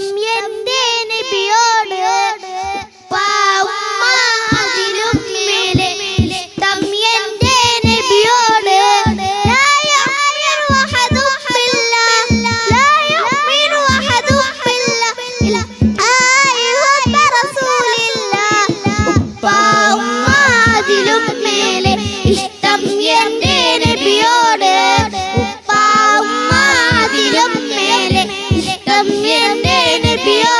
Mnie প্রিয়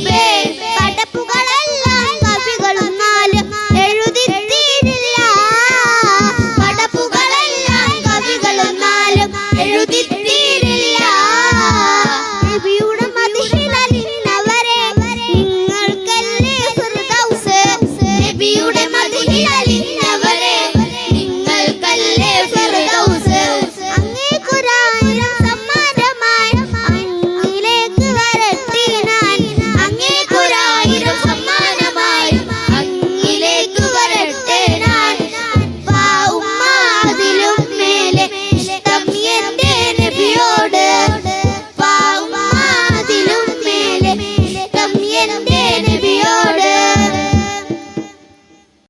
beijo!